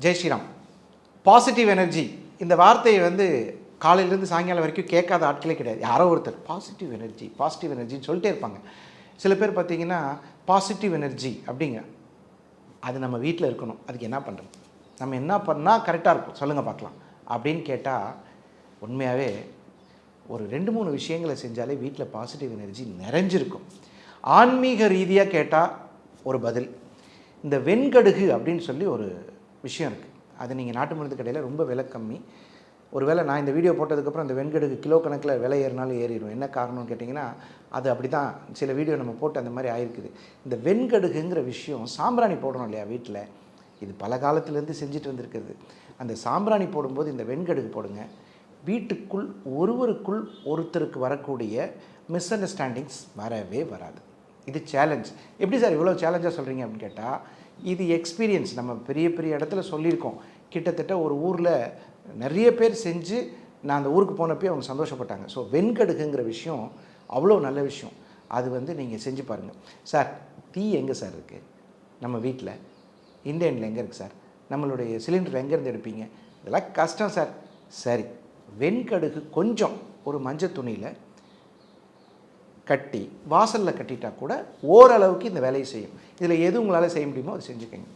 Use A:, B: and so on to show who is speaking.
A: Jai Sriram. Positive energy இந்த வார்த்தையை வந்து காலையிலேருந்து சாயங்காலம் வரைக்கும் கேட்காத ஆட்களே கிடையாது. யாரோ ஒருத்தர். பாசிட்டிவ் எனர்ஜி பாசிட்டிவ் எனர்ஜின்னு சொல்லிட்டே இருப்பாங்க. சில பேர் பார்த்தீங்கன்னா பாசிட்டிவ் எனர்ஜி அப்படிங்க. அது நம்ம வீட்டில் இருக்கணும். அதுக்கு என்ன பண்ணுறது? நம்ம என்ன பண்ணால் கரெக்டாக இருக்கும்? சொல்லுங்கள் பார்க்கலாம். அப்படின்னு கேட்டால் உண்மையாகவே ஒரு ரெண்டு மூணு விஷயங்களை செஞ்சாலே வீட்டில் பாசிட்டிவ் எனர்ஜி நிறைஞ்சிருக்கும். ஆன்மீக ரீதியாக கேட்டால் ஒரு பதில். இந்த வெண்கடுகு அப்படின்னு சொல்லி ஒரு விஷயம் இருக்குது அது நீங்கள் நாட்டு மருந்து கடையில் ரொம்ப விலை கம்மி. ஒருவேளை நான் இந்த வீடியோ போட்டதுக்கப்புறம் அந்த வெண்கடுகு கிலோ கணக்கில் விலை ஏறினாலும் ஏறிடும் என்ன காரணம்னு கேட்டிங்கன்னா அது அப்படி தான் சில வீடியோ நம்ம போட்டு அந்த மாதிரி ஆயிருக்குது. இந்த வெண்கடுகுங்கிற விஷயம் சாம்பிராணி போடுறோம் இல்லையா வீட்டில் இது பல காலத்துலேருந்து செஞ்சுட்டு வந்திருக்கிறது. அந்த சாம்பிராணி போடும்போது இந்த வெண்கடுகு போடுங்க. வீட்டுக்குள் ஒருவருக்குள் ஒருத்தருக்கு வரக்கூடிய மிஸ் அண்டர்ஸ்டாண்டிங்ஸ் வரவே வராது. இது சேலஞ்ச் எப்படி சார் இவ்வளோ சேலஞ்சாக சொல்கிறீங்க அப்படின்னு கேட்டால் இது எக்ஸ்பீரியன்ஸ் நம்ம பெரிய பெரிய இடத்துல சொல்லியிருக்கோம். கிட்டத்தட்ட ஒரு ஊரில் நிறைய பேர் செஞ்சு நான் அந்த ஊருக்கு போனப்பே அவங்க சந்தோஷப்பட்டாங்க. ஸோ வெண்கடுகுங்கிற விஷயம் அவ்வளோ நல்ல விஷயம். அது வந்து நீங்கள் செஞ்சு பாருங்கள் சார் தீ எங்கே சார் இருக்குது நம்ம வீட்டில் இந்தியனில் எங்கே இருக்குது சார் நம்மளுடைய சிலிண்டர் எங்கேருந்து எடுப்பீங்க? இதெல்லாம் கஷ்டம் சார் சரி வெண்கடுகு கொஞ்சம் ஒரு மஞ்சள் துணியில் கட்டி வாசலில் கட்டிட்டால் கூட ஓரளவுக்கு இந்த வேலையை செய்யும். இதில் எது உங்களால் செய்ய முடியுமோ அதை செஞ்சுக்கங்க.